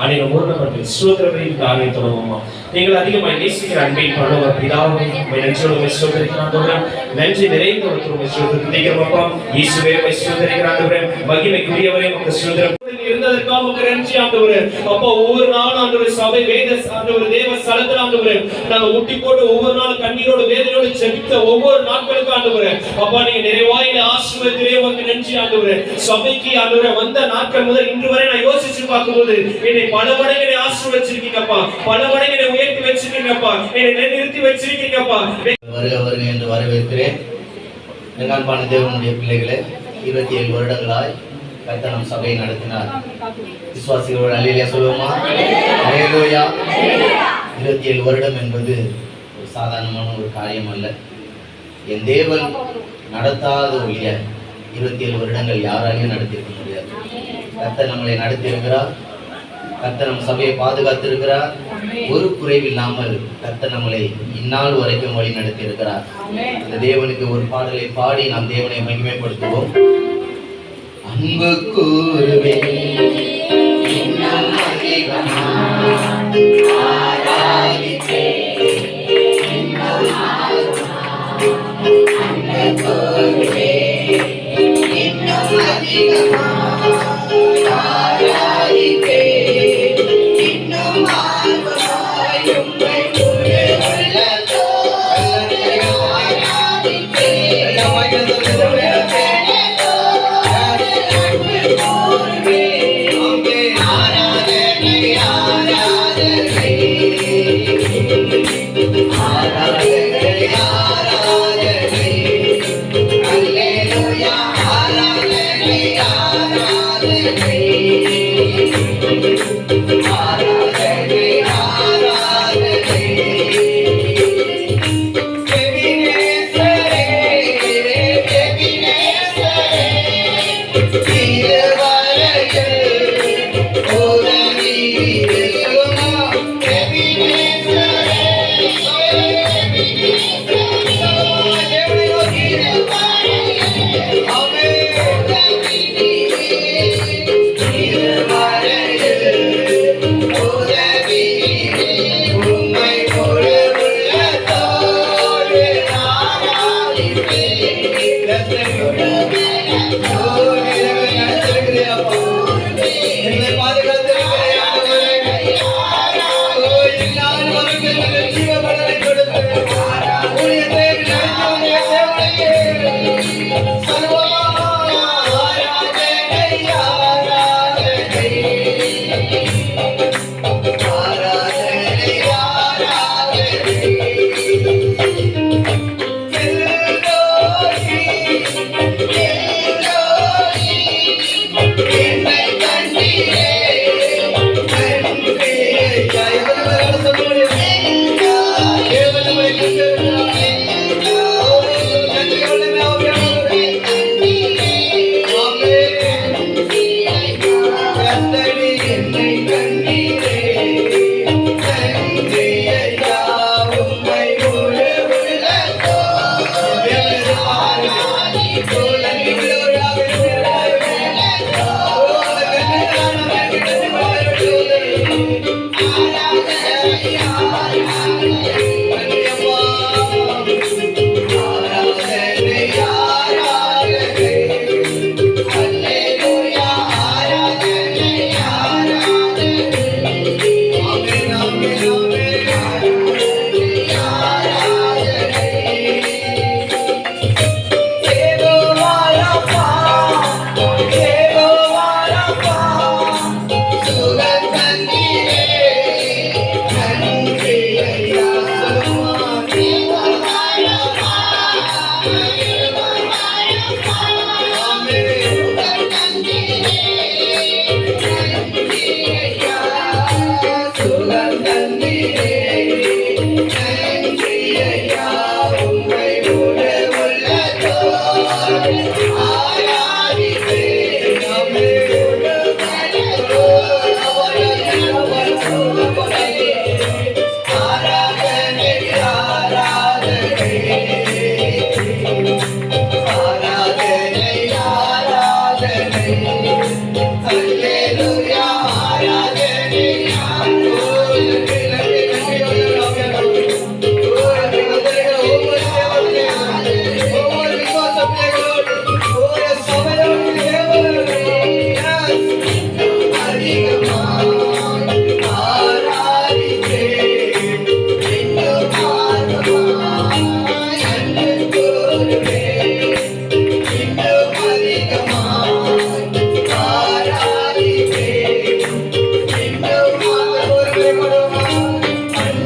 அநேக பூர்ணப்பட்டு ஸ்தோத்திரத்தை தானே தொடங்குமா நீங்கள் அதிகமாக நேசிக்கிற அன்பின் பண்ணுவோம் பிதாவே உம்மை நன்றியோடு உம்மை ஸ்தோத்திரிக்கிறோம் ஆண்டவரே. நன்றி நிறைந்த ஒரு உம்மை அப்பா இயேசுவே உம்மை ஸ்தோத்திரிக்கிறோம் மகிமைக்குரியவரே உங்கள் ஸ்தோத்திரம் இருந்ததற்காக உமக்கு நன்றி ஆண்டவரே. அப்பா ஒவ்வொரு நாளும் ஆண்டவரே சபை வேத ஆண்டவரே தேவ ஸ்தலத்தில் ஆண்டவரே. நாங்க முட்டி போட்டு ஒவ்வொரு நாளும் கண்ணீரோடு வேதனையோடு செபித்த ஒவ்வொரு நாட்களுக்கும் ஆண்டவரே. அப்பா நீங்க நிறைவாயில ஆசீர்வதிக்கிறே உமக்கு நன்றி ஆண்டவரே. சபைக்கு ஆண்டவரே வந்த நாட்கள் முதல் இன்று வரை நான் யோசிச்சு பார்க்கும்போது என்னை பல மடங்கினை என்னை ஆசீர்வதிச்சிருக்கீங்கப்பா பல மடங்கினை உயர்த்தி வச்சிருக்கீங்கப்பா. என்னை நிறுத்தி வச்சிருக்கீங்கப்பா. வருக வருக என்று வரவேற்கிறேன். என் அன்பான தேவனுடைய பிள்ளைகளே இருபத்தி ஏழு வருடங்களாய் கர்த்தர் நம் சபையை நடத்தினார். விசுவாசிகளோடு அலையிலே சொல்லுவோமா? அலையலோயா இருபத்தி ஏழு வருடம் என்பது ஒரு சாதாரணமான ஒரு காரியம் அல்ல. என் தேவன் நடத்தாத ஒழிய இருபத்தி ஏழு வருடங்கள் யாராலையும் நடத்தியிருக்க முடியாது. கர்த்தர் நம்மளை நடத்தியிருக்கிறார். கர்த்தர் நம் சபையை பாதுகாத்திருக்கிறார். ஒரு குறைவில்லாமல் கர்த்தர் நம்மளை இந்நாள் வரைக்கும் வழி நடத்தியிருக்கிறார் இந்த தேவனுக்கு ஒரு பாடலை பாடி நாம் தேவனை மகிமைப்படுத்துவோம். அன்பு கூறுவேன் இன்னும் அதிகமாய்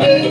Amém.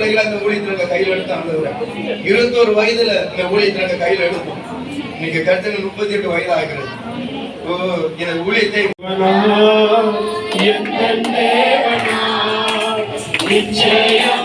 பிள்ளைகளை அந்த ஊழியத்தினங்க கையில் எடுத்து ஆண்டவரே இருபத்தோரு வயதுல இந்த ஊழியத்தினங்க கையில் எடுப்போம். இன்னைக்கு கருத்துக்கு முப்பத்தி எட்டு வயது ஆகிறது ஓ இந்த ஊழியத்தை நிச்சயம்